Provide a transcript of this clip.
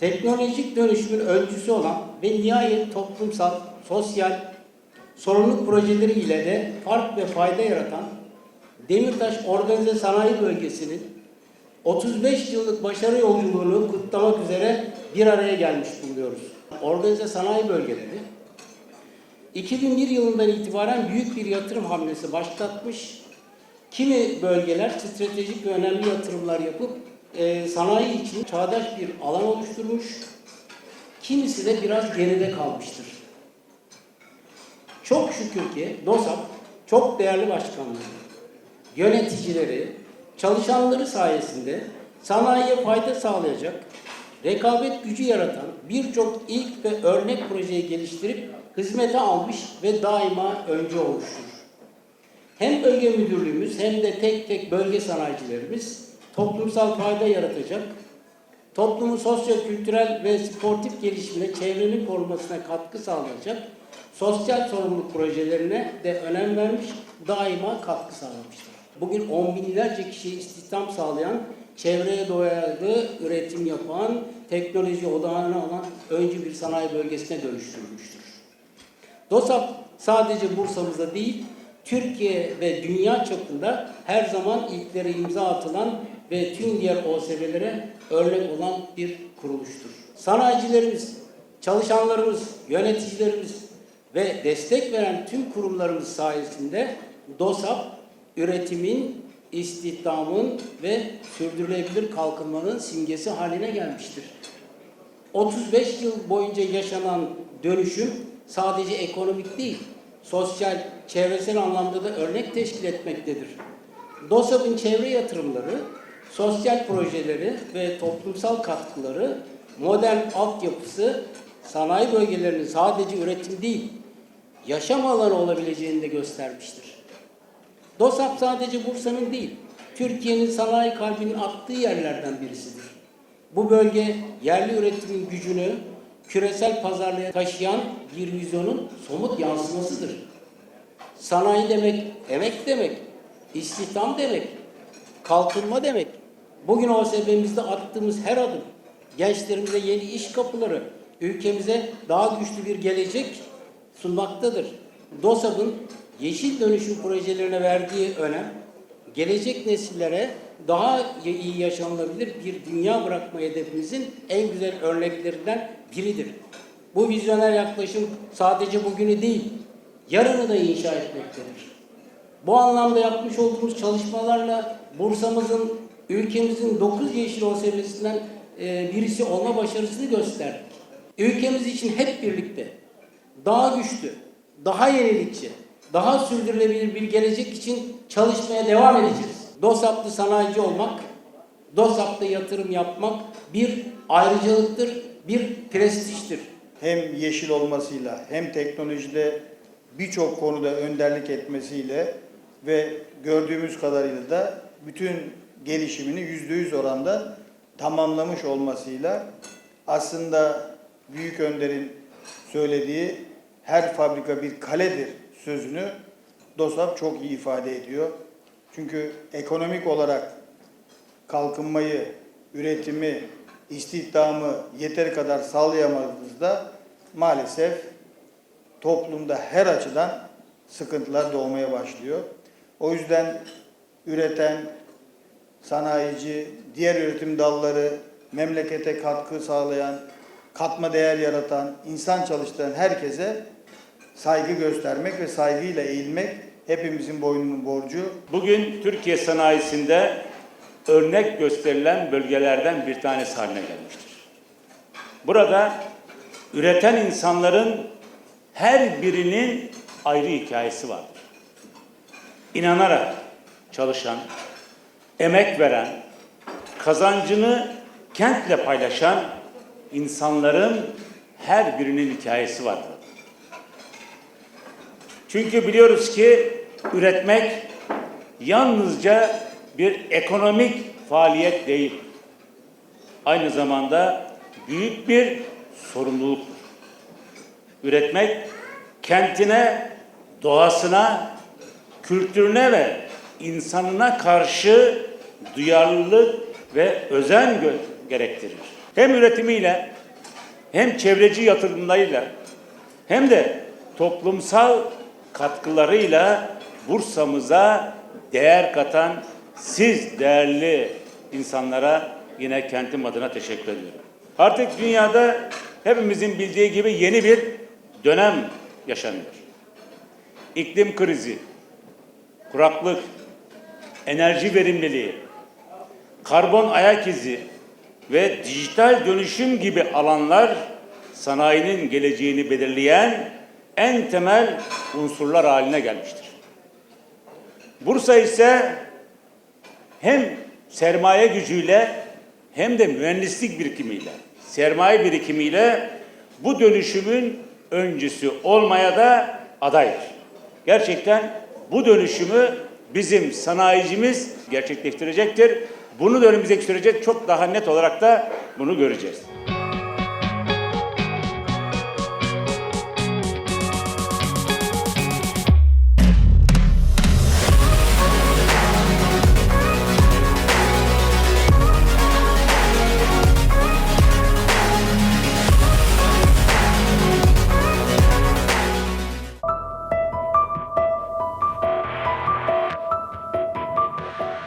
Teknolojik dönüşümün öncüsü olan ve nihayet toplumsal, sosyal, sorumluluk projeleri ile de fark ve fayda yaratan Demirtaş Organize Sanayi Bölgesi'nin 35 yıllık başarı yolculuğunu kutlamak üzere bir araya gelmiş bulunuyoruz. Organize sanayi bölgeleri 2001 yılından itibaren büyük bir yatırım hamlesi başlatmış. Kimi bölgeler stratejik ve önemli yatırımlar yapıp e, sanayi için çağdaş bir alan oluşturmuş. Kimisi de biraz geride kalmıştır. Çok şükür ki DOSAP çok değerli başkanları, yöneticileri, çalışanları sayesinde sanayiye fayda sağlayacak, rekabet gücü yaratan birçok ilk ve örnek projeyi geliştirip hizmete almış ve daima önce olmuştur. Hem bölge müdürlüğümüz hem de tek tek bölge sanayicilerimiz toplumsal fayda yaratacak, toplumun sosyo-kültürel ve sportif gelişimine, çevrenin korunmasına katkı sağlayacak, sosyal sorumluluk projelerine de önem vermiş, daima katkı sağlamıştır. Bugün on binlerce kişiye istihdam sağlayan, çevreye doyalı üretim yapan, teknoloji odağına alan öncü bir sanayi bölgesine dönüştürülmüştür. DOSAP sadece Bursa'mızda değil, Türkiye ve dünya çapında her zaman ilklere imza atılan ve tüm diğer OSB'lere örnek olan bir kuruluştur. Sanayicilerimiz, çalışanlarımız, yöneticilerimiz ve destek veren tüm kurumlarımız sayesinde DOSAP üretimin, istihdamın ve sürdürülebilir kalkınmanın simgesi haline gelmiştir. 35 yıl boyunca yaşanan dönüşüm sadece ekonomik değil, sosyal, çevresel anlamda da örnek teşkil etmektedir. DOSAP'ın çevre yatırımları, sosyal projeleri ve toplumsal katkıları, modern altyapısı sanayi bölgelerinin sadece üretim değil, yaşam alanı olabileceğini de göstermiştir. DOSAP sadece Bursa'nın değil, Türkiye'nin sanayi kalbinin attığı yerlerden birisidir. Bu bölge yerli üretimin gücünü küresel pazarlığa taşıyan bir vizyonun somut yansımasıdır. Sanayi demek, emek demek, istihdam demek, kalkınma demek. Bugün OSB'mizde attığımız her adım, gençlerimize yeni iş kapıları, ülkemize daha güçlü bir gelecek sunmaktadır. DOSAB'ın yeşil dönüşüm projelerine verdiği önem, gelecek nesillere daha iyi yaşanılabilir bir dünya bırakma hedefimizin en güzel örneklerinden biridir. Bu vizyoner yaklaşım sadece bugünü değil, yarını da inşa etmektedir. Bu anlamda yapmış olduğumuz çalışmalarla Bursa'mızın, ülkemizin 9 yeşil OSB'sinden e, birisi olma başarısını gösterdik. Ülkemiz için hep birlikte daha güçlü, daha yenilikçi, daha sürdürülebilir bir gelecek için çalışmaya devam edeceğiz. DOSAP'lı sanayici olmak, DOSAP'ta yatırım yapmak bir ayrıcalıktır, bir prestijdir. hem yeşil olmasıyla hem teknolojide birçok konuda önderlik etmesiyle ve gördüğümüz kadarıyla da bütün gelişimini yüzde yüz oranda tamamlamış olmasıyla aslında Büyük Önder'in söylediği her fabrika bir kaledir sözünü DOSAP çok iyi ifade ediyor. Çünkü ekonomik olarak kalkınmayı, üretimi, istihdamı yeteri kadar sağlayamadığımızda maalesef toplumda her açıdan sıkıntılar doğmaya başlıyor. O yüzden üreten, sanayici, diğer üretim dalları, memlekete katkı sağlayan, katma değer yaratan, insan çalıştıran herkese saygı göstermek ve saygıyla eğilmek hepimizin boynunun borcu. Bugün Türkiye sanayisinde örnek gösterilen bölgelerden bir tanesi haline gelmiştir. Burada üreten insanların her birinin ayrı hikayesi vardır. İnanarak çalışan, emek veren, kazancını kentle paylaşan insanların her birinin hikayesi vardır. Çünkü biliyoruz ki üretmek yalnızca bir ekonomik faaliyet değil. Aynı zamanda büyük bir sorumluluktur. Üretmek kentine, doğasına, kültürüne ve insanına karşı duyarlılık ve özen gerektirir. hem üretimiyle hem çevreci yatırımlarıyla hem de toplumsal katkılarıyla Bursa'mıza değer katan siz değerli insanlara yine kentim adına teşekkür ediyorum. Artık dünyada hepimizin bildiği gibi yeni bir dönem yaşanıyor. İklim krizi, kuraklık, enerji verimliliği, karbon ayak izi ve dijital dönüşüm gibi alanlar sanayinin geleceğini belirleyen en temel unsurlar haline gelmiştir. Bursa ise hem sermaye gücüyle hem de mühendislik birikimiyle, sermaye birikimiyle bu dönüşümün öncüsü olmaya da adaydır. Gerçekten bu dönüşümü bizim sanayicimiz gerçekleştirecektir. Bunu da önümüzdeki sürece çok daha net olarak da bunu göreceğiz.